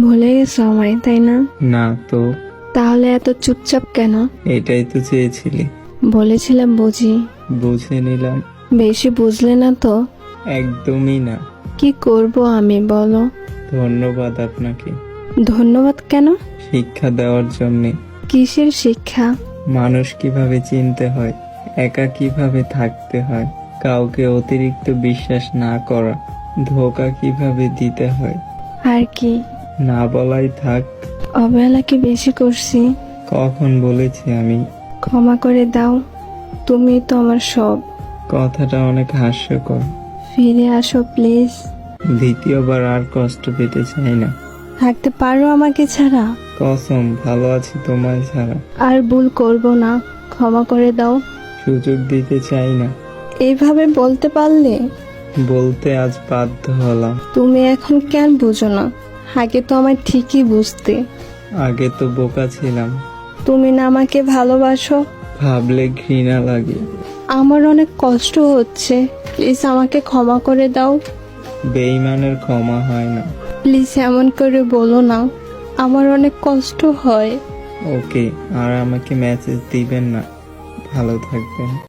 ভুলে গেছো আমায় তাই না? না তো। তাহলে এত চুপচাপ কেন? এটাই তো চেয়েছিলি। বলেছিলাম বুঝি। বুঝে নিলাম। বেশি বুঝলে না তো? একদমই না। কি করব আমি বলো? ধন্যবাদ আপনাকে। ধন্যবাদ কেন? শিক্ষা দেওয়ার জন্যে। কিসের শিক্ষা? মানুষ কীভাবে চিনতে হয়? একা কীভাবে থাকতে হয়? কাউকে অতিরিক্ত বিশ্বাস না করা ধোকা কীভাবে দিতে হয়? আর কি? না বলাই থাক। অবহেলা কি বেশি করছি। কখন বলেছি আমি? ক্ষমা করে দাও তুমি তো আমার সব। কথাটা অনেক হাস্যকর। ফিরে আসো প্লিজ। দ্বিতীয়বার আর কষ্ট পেতে চাই না। থাকতে পারো আমাকে ছাড়া। কসম ভালো আছি তোমায় ছাড়া। আর ভুল করব না। ক্ষমা করে দাও। সুযোগ দিতে চাই না। এইভাবে বলতে পারলে? বলতে আজ বাধ্য হলাম। তুমি এখন কেন বুঝো না? আগে তো আমার ঠিকই বুঝতে। আগে তো বোকা ছিলাম। তুমি না আমাকে ভালোবাসো? ভাবলে ঘৃণা লাগে। আমার অনেক কষ্ট হচ্ছে। প্লিজ আমাকে ক্ষমা করে দাও। বেইমানের ক্ষমা হয় না। প্লিজ এমন করে বলো না। আমার অনেক কষ্ট হয়। ওকে আর আমাকে মেসেজ দিবেন না। ভালো থাকবেন।